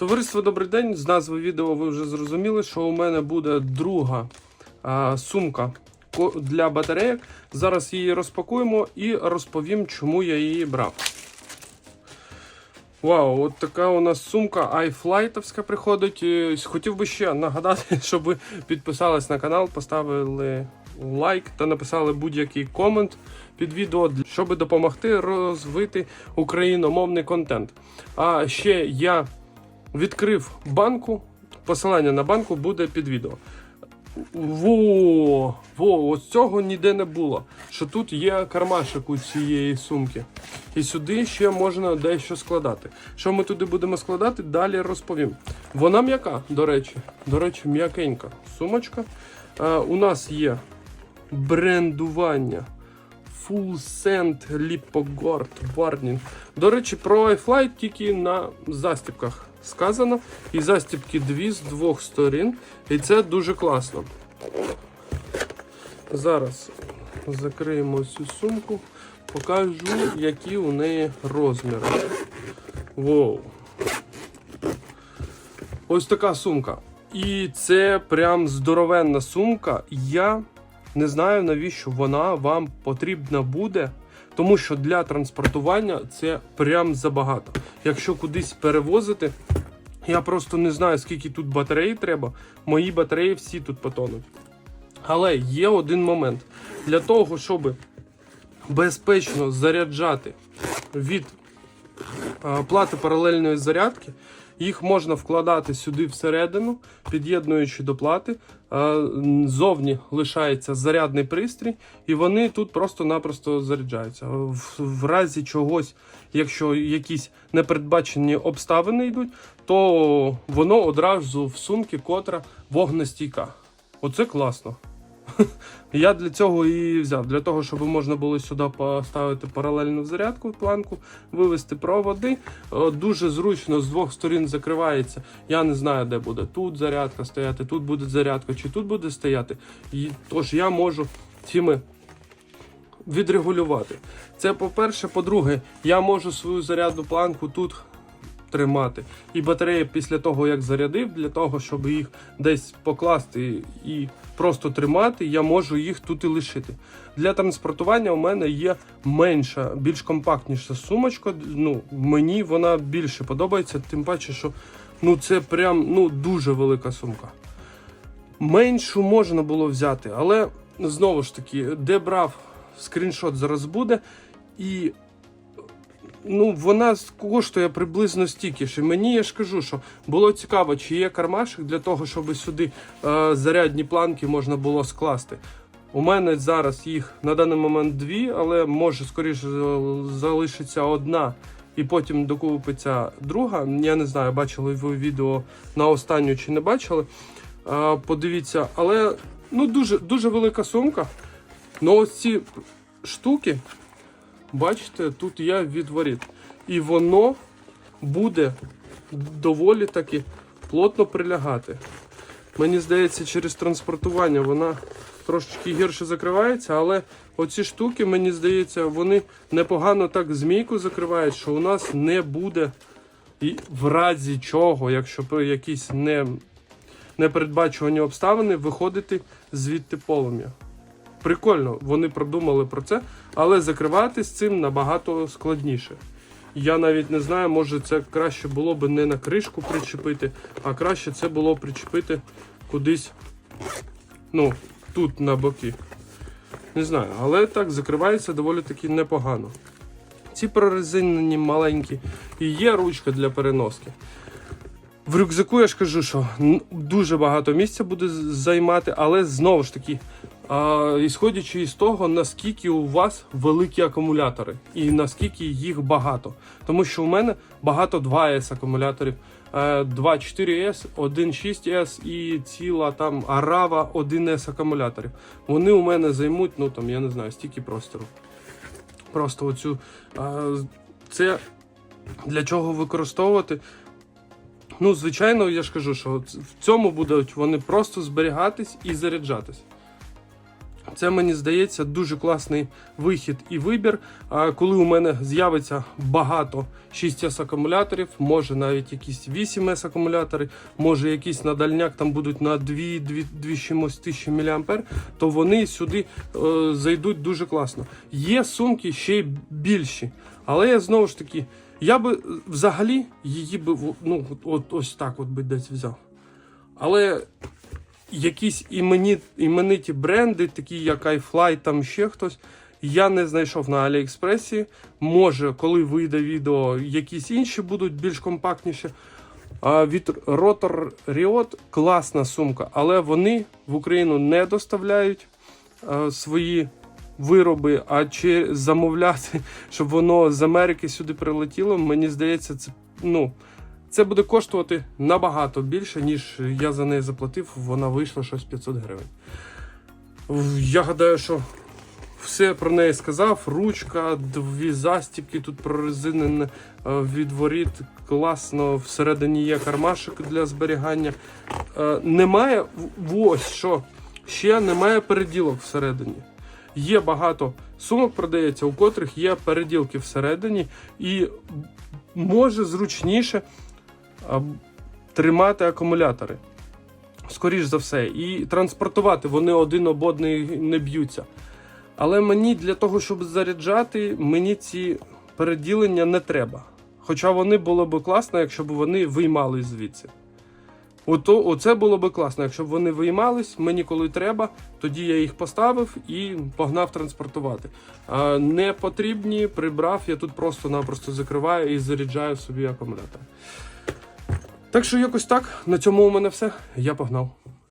Товариство, добрий день. З назви відео ви вже зрозуміли, що у мене буде друга а, сумка для батарейок. Зараз її розпакуємо і розповім, чому я її брав. Вау, от така у нас сумка iFlightовська приходить. Хотів би ще нагадати, щоб ви підписались на канал, поставили лайк та написали будь-який комент під відео, щоб допомогти розвити україномовний контент. А ще я відкрив банку. Посилання на банку буде під відео. Во, во, ось цього ніде не було. Що тут є кармашик у цієї сумки. І сюди ще можна дещо складати. Що ми туди будемо складати, далі розповім. Вона м'яка, до речі. До речі, м'якенька сумочка. Е, у нас є брендування Full Send Lipogard Warning. До речі, про iFlight тільки на застібках сказано. І застібки дві з двох сторін. І це дуже класно. Зараз закриємо цю сумку, покажу, які у неї розміри. Воу. Ось така сумка. І це прям здоровенна сумка. Я не знаю, навіщо вона вам потрібна буде. Тому що для транспортування це прям забагато. Якщо кудись перевозити, я просто не знаю, скільки тут батареї треба. Мої батареї всі тут потонуть. Але є один момент. Для того, щоб безпечно заряджати від плати паралельної зарядки, їх можна вкладати сюди всередину, під'єднуючи до плати. Е, Зовні лишається зарядний пристрій, і вони тут просто-напросто заряджаються. В, разі чогось, якщо якісь непередбачені обставини йдуть, то воно одразу в сумці, котра вогнестійка. Оце класно. Я для цього і взяв. Для того, щоб можна було сюди поставити паралельну зарядку, планку, вивести проводи. Е, Дуже зручно з двох сторін закривається. Я не знаю, де буде тут зарядка стояти, тут буде зарядка, чи тут буде стояти. І, тож я можу цими відрегулювати. Це по-перше, по-друге, я можу свою зарядну планку тут тримати. І батареї після того, як зарядив, для того, щоб їх десь покласти і просто тримати, я можу їх тут і лишити. Для транспортування у мене є менша, більш компактніша сумочка. Ну, мені вона більше подобається, тим паче, що ну, це прям ну, дуже велика сумка. Меншу можна було взяти, але знову ж таки, де брав скріншот зараз буде. І ну, вона коштує приблизно стільки ж. І мені я ж кажу, що було цікаво, чи є кармашик для того, щоб сюди е, зарядні планки можна було скласти. У мене зараз їх на даний момент дві, але може скоріше залишиться одна. І потім докупиться друга. Я не знаю, бачили ви відео на останню чи не бачили. А, подивіться, але ну дуже дуже велика сумка. Ну ось ці штуки, бачите, тут я відворіт. І воно буде доволі таки плотно прилягати. Мені здається, через транспортування вона трошечки гірше закривається, але оці штуки, мені здається, вони непогано так змійку закривають, що у нас не буде і в разі чого, якщо при якісь не, непередбачувані обставини, виходити звідти полум'я. Прикольно, вони продумали про це, але закривати з цим набагато складніше. Я навіть не знаю, може це краще було б не на кришку причепити, а краще це було причепити кудись, ну, тут на боки. Не знаю, але так закривається доволі таки непогано. Ці прорезинені маленькі і є ручка для переноски. В рюкзаку я ж кажу, що дуже багато місця буде займати, але знову ж таки, а, ісходячи із того, наскільки у вас великі акумулятори і наскільки їх багато. Тому що у мене багато 2С акумуляторів, е, 2 4С, 1 6С і ціла там арава 1С акумуляторів. Вони у мене займуть, ну там, я не знаю, стільки простору. Просто оцю. а, Це для чого використовувати? Ну, звичайно, я ж кажу, що в цьому будуть вони просто зберігатись і заряджатись. Це мені здається дуже класний вихід і вибір. Коли у мене з'явиться багато 6С акумуляторів, може навіть якісь 8С акумулятори, може якісь на дальняк там будуть на 2 2 2 чимось тисячі мА, то вони сюди е, зайдуть дуже класно. Є сумки ще й більші, але я знову ж таки, я би взагалі її би ну, от, ось так от би десь взяв. Але якісь імені, імениті бренди, такі як iFly, там ще хтось. Я не знайшов на Аліекспресі. Може, коли вийде відео, якісь інші будуть більш компактніші. А від Rotor Riot класна сумка, але вони в Україну не доставляють е, свої вироби, а чи замовляти, щоб воно з Америки сюди прилетіло, мені здається, це ну. Це буде коштувати набагато більше, ніж я за неї заплатив. Вона вийшла щось 500 гривень. Я гадаю, що все про неї сказав. Ручка, дві застібки тут прорезинені е, від воріт. Класно, всередині є кармашик для зберігання. Е, Немає ось що. Ще немає переділок всередині. Є багато сумок продається, у котрих є переділки всередині, і може зручніше тримати акумулятори. Скоріш за все, і транспортувати вони один об одний не б'ються. Але мені для того, щоб заряджати, мені ці переділення не треба. Хоча вони було б класно, якщо б вони виймались звідси. Ото, оце було б класно, якщо б вони виймались, мені коли треба, тоді я їх поставив і погнав транспортувати. А не потрібні, прибрав, я тут просто-напросто закриваю і заряджаю собі акумулятор. Так що якось так. На цьому у мене все. Я погнав.